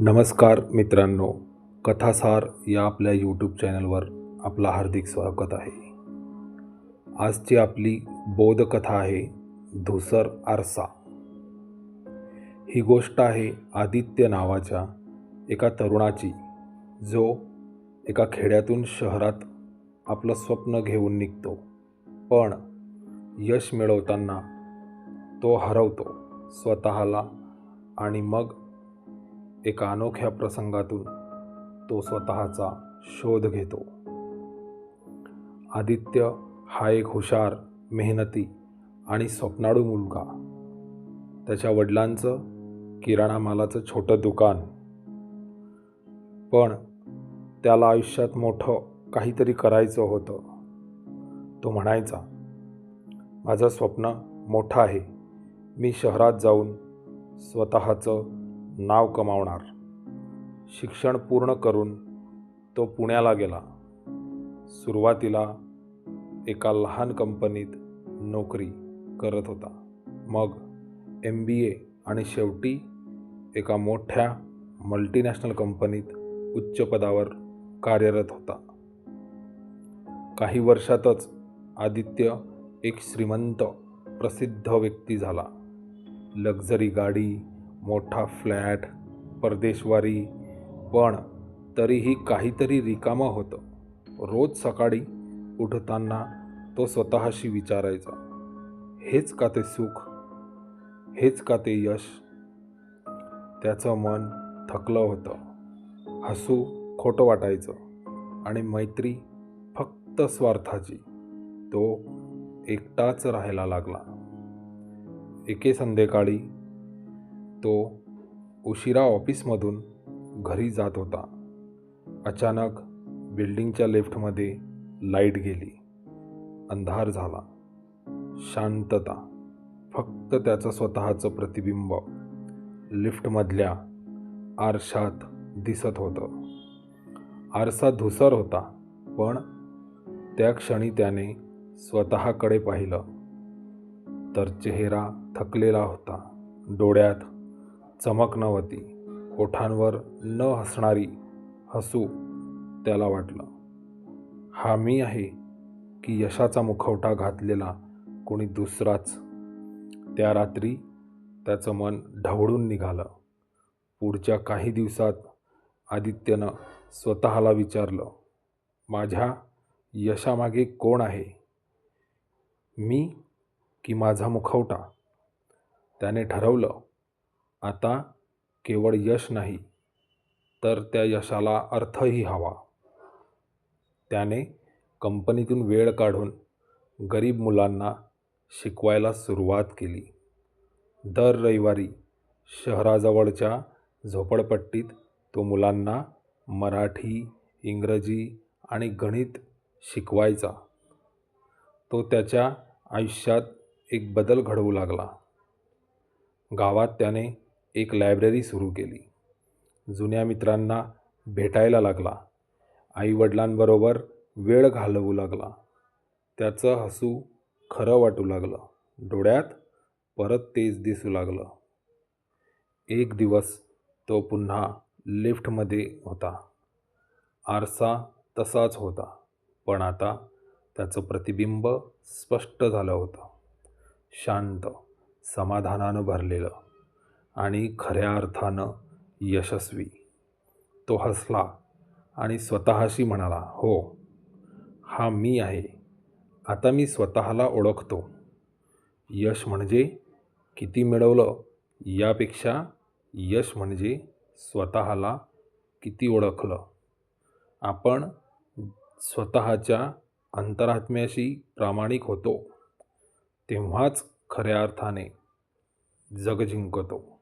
नमस्कार मित्रांनो कथासार या आपल्या यूट्यूब चॅनलवर आपलं हार्दिक स्वागत आहे. आजची आपली बोधकथा आहे धुसर आरसा. ही गोष्ट आहे आदित्य नावाच्या एका तरुणाची जो एका खेड्यातून शहरात आपलं स्वप्न घेऊन निघतो पण यश मिळवताना तो हरवतो स्वतःला आणि मग एका अनोख्या प्रसंगातून तो स्वतःचा शोध घेतो. आदित्य हा एक हुशार मेहनती आणि स्वप्नाळू मुलगा. त्याच्या वडिलांचं किराणा मालाचं छोटं दुकान. पण त्याला आयुष्यात मोठं काहीतरी करायचं होतं. तो म्हणायचा माझं स्वप्न मोठं आहे. मी शहरात जाऊन स्वतःचं नाव कमावणार. शिक्षण पूर्ण करून तो पुण्याला गेला. सुरुवातीला एका लहान कंपनीत नोकरी करत होता. मग एम बी ए आणि शेवटी एका मोठ्या मल्टीनॅशनल कंपनीत उच्च पदावर कार्यरत होता. काही वर्षातच आदित्य एक श्रीमंत प्रसिद्ध व्यक्ती झाला. लक्झरी गाडी मोठा फ्लॅट परदेशवारी पण तरीही काहीतरी रिकामं होतं. रोज सकाळी उठताना तो स्वतःशी विचारायचा हेच का ते सुख? हेच का ते यश? त्याचं मन थकलं होतं. हसू खोटं वाटायचं आणि मैत्री फक्त स्वार्थाची. तो एकटाच राहायला लागला. एके संध्याकाळी तो उशिरा ऑफिसमधून घरी जात होता. अचानक बिल्डिंगच्या लेफ्टमध्ये लाइट गेली. अंधार झाला. शांतता. फक्त त्याचं स्वतःचं प्रतिबिंब. लिफ्टमधल्या आरशात दिसत होतं. आरसा धुसर होता पण त्या क्षणी त्याने स्वतःकडे पाहिलं. तर चेहरा थकलेला होता. डोळ्यात चमक नव्हती ओठांवर न हसणारी हसू त्याला वाटलं. हा मी आहे की यशाचा मुखवटा घातलेला कोणी दुसराच. त्या रात्री त्याचं मन ढवळून निघालं. पुढच्या काही दिवसात आदित्यनं स्वतःला विचारलं माझ्या यशामागे कोण आहे? मी की माझा मुखवटा? त्याने ठरवलं आता केवळ यश नाही तर त्या यशाला अर्थही हवा. त्याने कंपनीतून वेळ काढून गरीब मुलांना शिकवायला सुरुवात केली. दर रविवारी शहराजवळच्या झोपडपट्टीत तो मुलांना मराठी इंग्रजी आणि गणित शिकवायचा. तो त्याच्या आयुष्यात एक बदल घडवू लागला. गावात त्याने एक लायब्ररी सुरू केली. जुन्या मित्रांना भेटायला लागला. आईवडिलांबरोबर वेळ घालवू लागला. त्याचं हसू खरं वाटू लागलं. डोळ्यात परत तेज दिसू लागलं. एक दिवस तो पुन्हा लिफ्टमध्ये होता. आरसा तसाच होता पण आता त्याचं प्रतिबिंब स्पष्ट झालं होतं. शांत समाधानानं भरलेलं. आणि खऱ्या अर्थानं यशस्वी. तो हसला आणि स्वतःशी म्हणाला हो हा मी आहे. आता मी स्वतःला ओळखतो. यश म्हणजे किती मिळवलं यापेक्षा यश म्हणजे स्वतःला किती ओळखलं. आपण स्वतःच्या अंतरात्म्याशी प्रामाणिक होतो तेव्हाच खऱ्या अर्थाने जग जिंकतो.